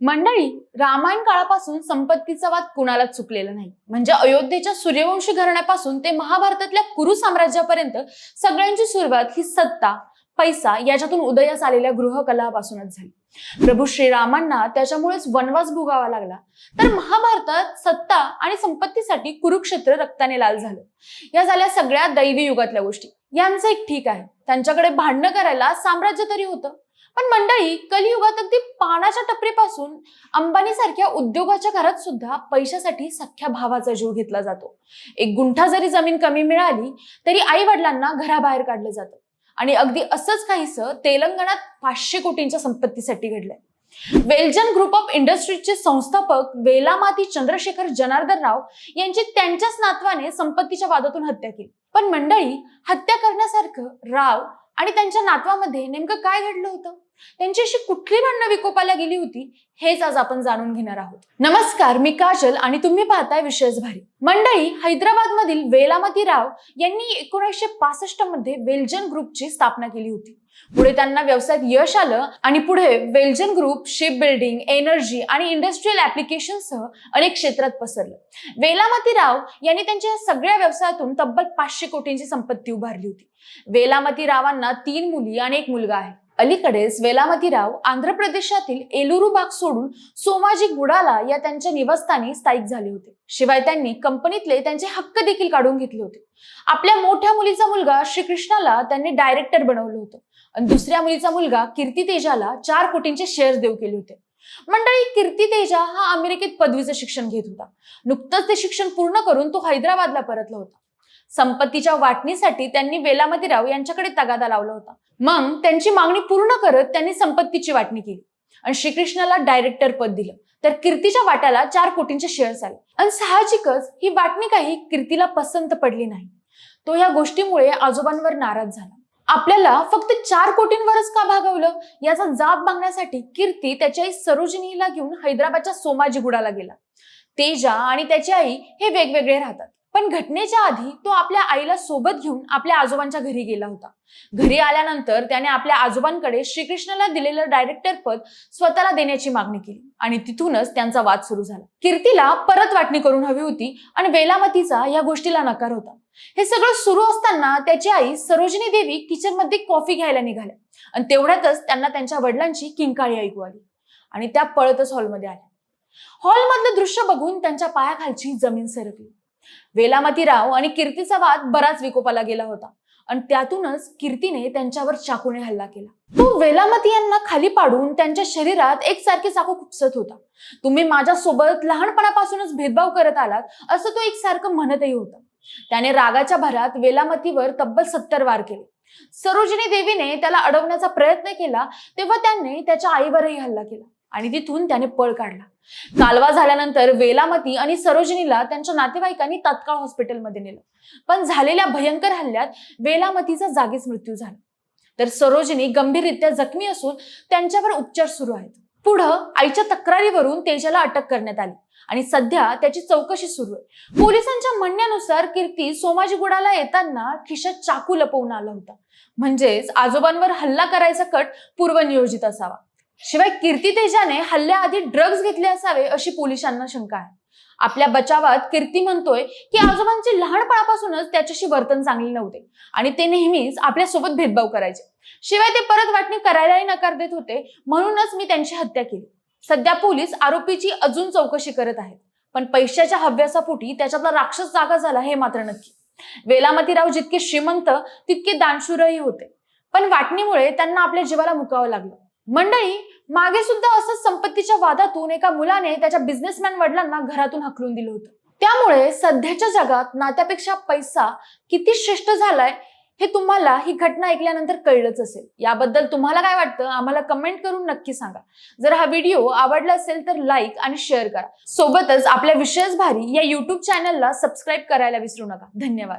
मंडळी रामायण काळापासून संपत्तीचा वाद कुणालाच चुकलेला नाही. म्हणजे अयोध्येच्या सूर्यवंशी घराण्यापासून ते महाभारतातल्या कुरु साम्राज्यापर्यंत सगळ्यांची सुरुवात ही सत्ता पैसा याच्यातून उदयास आलेल्या गृहकलापासूनच झाली. प्रभू श्रीरामांना त्याच्यामुळेच वनवास भोगावा लागला. तर महाभारतात सत्ता आणि संपत्तीसाठी कुरुक्षेत्र रक्ताने लाल झालं. या झाल्या सगळ्या दैवी युगातल्या गोष्टी. यांचं एक ठीक आहे. त्यांच्याकडे भांडणं करायला साम्राज्य तरी होतं. पण मंडळी कलियुगात अगदी पानाच्या टपरीपासून अंबानी सारख्या उद्योगाच्या घरात सुद्धा पैशासाठी सख्या भावाचा जीव घेतला जातो. एक गुंठा जरी जमीन कमी मिळाली तरी आई वडिलांना घराबाहेर काढलं जातं. आणि अगदी असंच काहीसं तेलंगणात पाचशे कोटींच्या संपत्तीसाठी घडलंय. वेलजन ग्रुप ऑफ इंडस्ट्रीजचे संस्थापक वेलामाती चंद्रशेखर जनार्दन राव यांची त्यांच्याच नातवाने संपत्तीच्या वादातून हत्या केली. पण मंडळी हत्या करण्यासारखं राव आणि त्यांच्या नातवामध्ये नेमकं काय घडलं होतं? त्यांची अशी कुठली भांडणं विकोपाला गेली होती हेच आज आपण जाणून घेणार आहोत. नमस्कार मी काजल आणि तुम्ही पाहताय विशेष भारी. मंडळी हैदराबाद मधील वेलामती राव यांनी एकोणीसशे पासष्टमध्ये वेलजन ग्रुपची स्थापना केली होती. पुढे त्यांना व्यवसायात यश आलं आणि पुढे Veljan group ship building energy आणि इंडस्ट्रियल ऍप्लिकेशनसह अनेक क्षेत्रात पसरलं. वेलामती राव यांनी त्यांच्या सगळ्या व्यवसायातून तब्बल पाचशे कोटींची संपत्ती उभारली होती. वेलामती रावांना तीन मुली आणि एक मुलगा आहे. अलीकडेच वेलामतीराव आंध्र प्रदेशातील एलुरू भाग सोडून सोमाजी गुडाला या त्यांच्या निवासस्थानी स्थायिक झाले होते. शिवाय त्यांनी कंपनीतले त्यांचे हक्क देखील काढून घेतले होते. आपल्या मोठ्या मुलीचा मुलगा श्रीकृष्णाला त्यांनी डायरेक्टर बनवलं होतं. आणि दुसऱ्या मुलीचा मुलगा कीर्ती तेजाला चार कोटींचे शेअर देऊ केले होते. मंडळी कीर्ती तेजा हा अमेरिकेत पदवीचं शिक्षण घेत होता. नुकतंच ते शिक्षण पूर्ण करून तो हैदराबादला परतला होता. संपत्तीच्या वाटणीसाठी त्यांनी वेलामतीराव यांच्याकडे तगादा लावला होता. मग त्यांची मागणी पूर्ण करत त्यांनी संपत्तीची वाटणी केली. आणि श्रीकृष्णाला डायरेक्टर पद दिलं. तर कीर्तीच्या वाट्याला चार कोटींचे शेअर्स आले. आणि साहजिकच ही वाटणी काही कीर्तीला पसंत पडली नाही. तो या गोष्टीमुळे आजोबांवर नाराज झाला. आपल्याला फक्त चार कोटींवरच का भागवलं? याचा जाब मागण्यासाठी कीर्ती त्याच्या आई सरोजिनीला घेऊन हैदराबादच्या सोमाजीगुडाला गेला. तेजा आणि त्याची आई हे वेगवेगळे राहतात. पण घटनेच्या आधी तो आपल्या आईला सोबत घेऊन आपल्या आजोबांच्या घरी गेला होता. घरी आल्यानंतर त्याने आपल्या आजोबांकडे श्रीकृष्णाला दिलेलं डायरेक्टर पद स्वतःला देण्याची मागणी केली आणि तिथूनच त्यांचा वाद सुरू झाला. कीर्तीला परत वाटणी करून हवी होती आणि वेलामतीचा या गोष्टीला नकार होता. हे सगळं सुरू असताना त्याची आई सरोजिनी देवी किचनमध्ये कॉफी घ्यायला निघाल्या आणि तेवढ्यातच त्यांना त्यांच्या वडिलांची किंकाळी ऐकू आली आणि त्या पळतच हॉलमध्ये आल्या. हॉलमधलं दृश्य बघून त्यांच्या पायाखालची जमीन सरकली. वेलामतीराव आणि कीर्तीचा वाद बराच विकोपाला गेला होता. आणि त्यातूनच कीर्तीने त्यांच्यावर चाकूने हल्ला केला. तो वेलामती यांना खाली पाडून त्यांच्या शरीरात एकसारखे चाकू खुपसत होता. तुम्ही माझ्यासोबत लहानपणापासूनच भेदभाव करत आलात असं तो एकसारखं म्हणतही होता. त्याने रागाच्या भरात वेलामतीवर तब्बल सत्तर वार केले. सरोजिनी देवीने त्याला अडवण्याचा प्रयत्न केला तेव्हा त्याने त्याच्या आईवरही हल्ला केला आणि तिथून त्याने पळ काढला. कालवा झाल्यानंतर वेलामती आणि सरोजिनीला त्यांच्या नातेवाईकांनी तात्काळ हॉस्पिटलमध्ये नेलं. पण झालेल्या भयंकर हल्ल्यात वेलामतीचा जागीच मृत्यू झाला. तर सरोजिनी गंभीररित्या जखमी असून त्यांच्यावर उपचार सुरू आहेत. पुढं आईच्या तक्रारीवरून तेजाला अटक करण्यात आली आणि सध्या त्याची चौकशी सुरू आहे. पोलिसांच्या म्हणण्यानुसार कीर्ती सोमाजीगुडाला येताना खिशात चाकू लपवून आला होता. म्हणजेच आजोबांवर हल्ला करायचा कट पूर्वनियोजित असावा. शिवाय कीर्ती तेजाने हल्ल्याआधी ड्रग्ज घेतले असावे अशी पोलिसांना शंका आहे. आपल्या बचावात कीर्ती म्हणतोय की आजोबांचे लहानपणापासूनच त्याच्याशी वर्तन चांगले नव्हते आणि ते नेहमीच आपल्यासोबत भेदभाव करायचे. शिवाय ते परत वाटणी करायलाही नकार देत होते म्हणूनच मी त्यांची हत्या केली. सध्या पोलीस आरोपीची अजून चौकशी करत आहेत. पण पैशाच्या हव्यासापोटी त्याच्यातला राक्षस जागा झाला हे मात्र नक्की. वेलामतीराव जितके श्रीमंत तितके दानशूरही होते. पण वाटणीमुळे त्यांना आपल्या जीवाला मुकावं लागलं. मंडळी मागे सुद्धा असंच संपत्तीच्या वादातून एका मुलाने त्याच्या बिझनेसमॅन वडिलांना घरातून हकलून दिलं होतं. त्यामुळे सध्याच्या जगात नात्यापेक्षा पैसा किती श्रेष्ठ झालाय हे तुम्हाला ही घटना ऐकल्यानंतर कळलंच असेल. याबद्दल तुम्हाला काय वाटतं आम्हाला कमेंट करून नक्की सांगा. जर हा व्हिडिओ आवडला असेल तर लाईक आणि शेअर करा. सोबतच आपल्या विशेष भारी या युट्यूब चॅनलला सबस्क्राईब करायला विसरू नका. धन्यवाद.